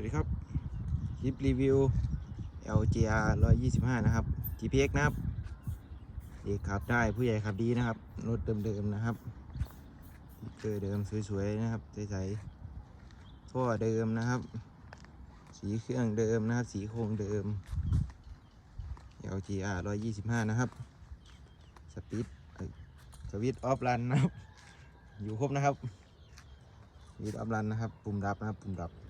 วัสดีครับคลิปรีวิว LGR 125 นะครับ GPX นะครับเด็กขับได้ผู้ใหญ่ขับดีนะครับ รถเดิมๆนะครับเกอร์เดิมสวยๆนะครับใสๆท่อเดิมนะครับ สีเครื่องเดิมนะครับ สีโครงเดิม LGR 125 นะครับ สปีดสวิตออฟรันนะครับ อยู่ครบนะครับสวิตออฟรันนะครับ ปุ่มดับนะครับ ปุ่มดับ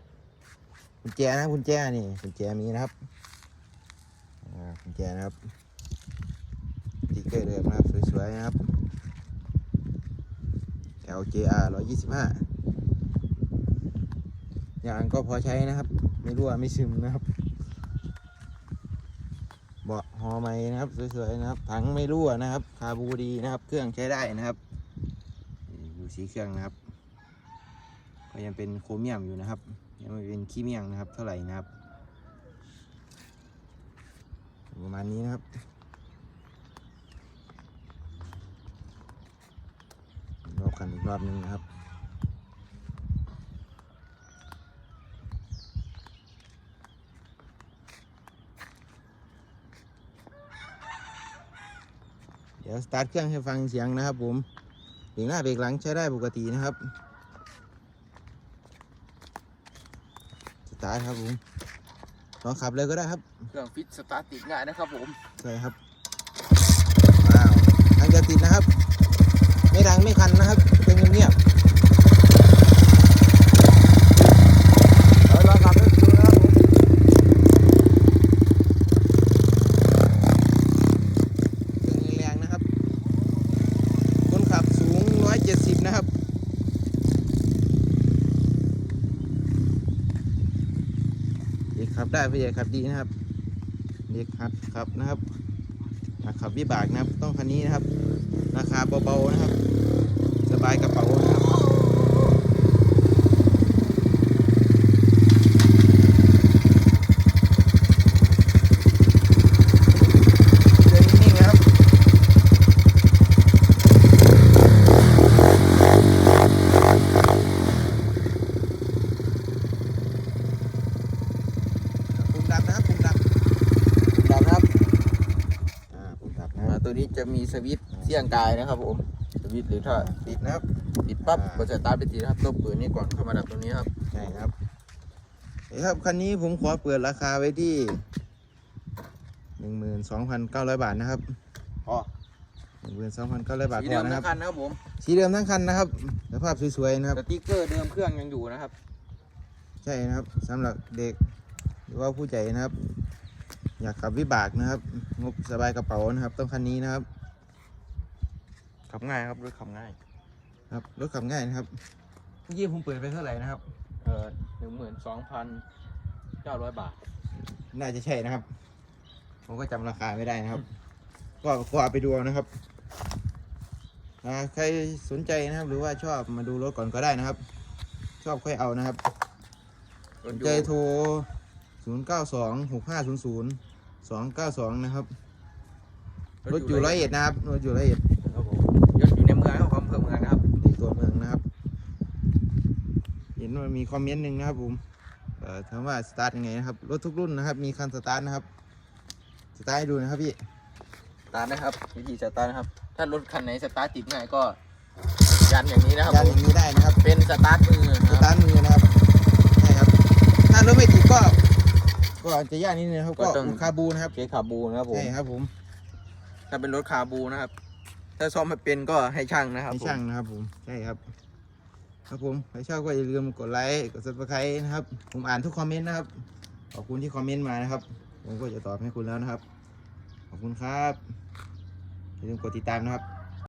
กุญแจนะกุญแจนี่กุญแจมีนะครับกุญแจนะครับสติ๊กเกอร์เดิมนะครับสวยๆนะครับ LJR 125ยางก็พอใช้นะครับ ไม่รั่วไม่ซึมนะครับเบาะหอไม้นะครับสวยๆนะครับถังไม่รั่วนะครับคาบูดีนะครับ เครื่องใช้ได้นะครับ ดูสีเครื่องนะครับ ก็ยังเป็นโครเมียมอยู่นะครับ ยังไม่เป็นขี้เมียงนะครับ เท่าไหร่นะครับ ประมาณนี้นะครับรอบกันอีกรอบหนึงนะครับเดี๋ยวสตาร์ทเครื่องให้ฟังเสียงนะครับผมเบรกหน้าเบรกหลังใช้ได้ปกตินะครับ ตาร์ทครับผมลองขับเลยก็ได้ครับ เครื่องฟิตสตาร์ทติดง่ายนะครับผมใช่ครับว้าวทางจะติดนะครับ ไม่ดังไม่คันนะครับเป็นเงียบ เดี๋ยวเราขับไปดูนะครับผม ๆเครื่องแรงๆนะครับ คนขับสูง 170 นะครับ เด็กขับ ได้ผู้ใหญ่ขับดีนะครับเด็กขับขับนะครับขับวิบากนะครับ ต้องคันนี้นะครับ ราคาเบาๆนะครับ สบายกระเป๋านะครับ เดินนิ่งๆนะครับ ปุ่มดับนะครับ ปุ่มดับ ดับนะครับ อ่า ปุ่มดับนะค อ่ารับตัวนี้จะมีสวิตช์เสี่ยงกายนะครับผมสวิตช์หรือถ้าติดนะครับติดปั๊บอ่า ก็จะสตาร์ทไปติดนะครับต้องเปิดนี่ก่อนเข้ามาดับตรงนี้ครับใช่ครับเฮ้ยครับคันนี้ผมขอเปิดราคาไว้ที่หนึ่งหมื่นสองพันเก้าร้อยบาทนะครับอ๋อหนึ่งหมื่นสองพันเก้าร้อยบาทสีพเดิอมนะคทั้รับงคันนะครับผมสีเดิมทั้งคันนะครับสภาพสวยๆนะครับ สติกเกอร์เดิมเครื่องยังอยู่นะครับ ใช่นะครับสำหรับเด็กหรือว่าผู้ใหญ่นะครับ อยากขับวิบากนะครับ งบสบายกระเป๋านะครับ ต้องคันนี้นะครับ ขับง่ายครับรถขับง่าย ครับรถขับง่ายนะครับเมื่อกี้ผมเปิดไปเท่าไหร่นะครับ เออหนึ่งหมื่นสองพันเก้าร้อยบาท น่าจะใช่นะครับ ผมก็จำราคาไม่ได้นะครับ ก็ก็เอาไปดูเอานะครับอ่าใครสนใจนะครับ หรือว่าชอบมาดูรถก่อนก็ได้นะครับ ชอบค่อยเอานะครับรถสนอยู่ใจโทร 0 9 2 6 5 0 0 2 9 2นะครับ รถอยู่ร้อยเอ็ดนะครับ รถอยู่ร้อยเอ็ดครับผมรถอยู่ในเมืองครับอำเภอเมืองนะครับในตัวเมืองนะครับ เห็นว่ามีคอมเมนต์หนึ่งนะครับผมเอ่อถามว่าสตาร์ทยังไงนะครับ รถทุกรุ่นนะครับ มีคันสตาร์ทนะครับ สตาร์ทให้ดูนะครับพี่ สตาร์ทนะครับ วิธีสตาร์ทนะครับ ถ้ารถคันไหนสตาร์ทติดง่ายก็ยันอย่างนี้นะครับยันผอมย่างนี้ได้นะครับ เป็นสตาร์ทมือสนะครับตาร์ทมือนะครับ ใช่ครับ ถ้ารถไม่ติดก็ ก็จะยากนิดนึงนะครับก็อุดคาบูนะครับ เช็คคาบูนะครับผม ใช่ครับผมถ้าเป็นรถคาบูนะครับ ถ้าซ่อมไม่เป็นก็ให้ช่างนะครับให้ผมช่างนะครับผม ใช่ครับ ครับผมใครชอบก็อย่าลืมกดไลค์ กดซับสไครต์นะครับ ผมอ่านทุกคอมเมนต์นะครับ ขอบคุณที่คอมเมนต์มานะครับ ผมก็จะตอบให้คุณแล้วนะครับ ขอบคุณครับ อย่าลืมกดติดตามนะครับ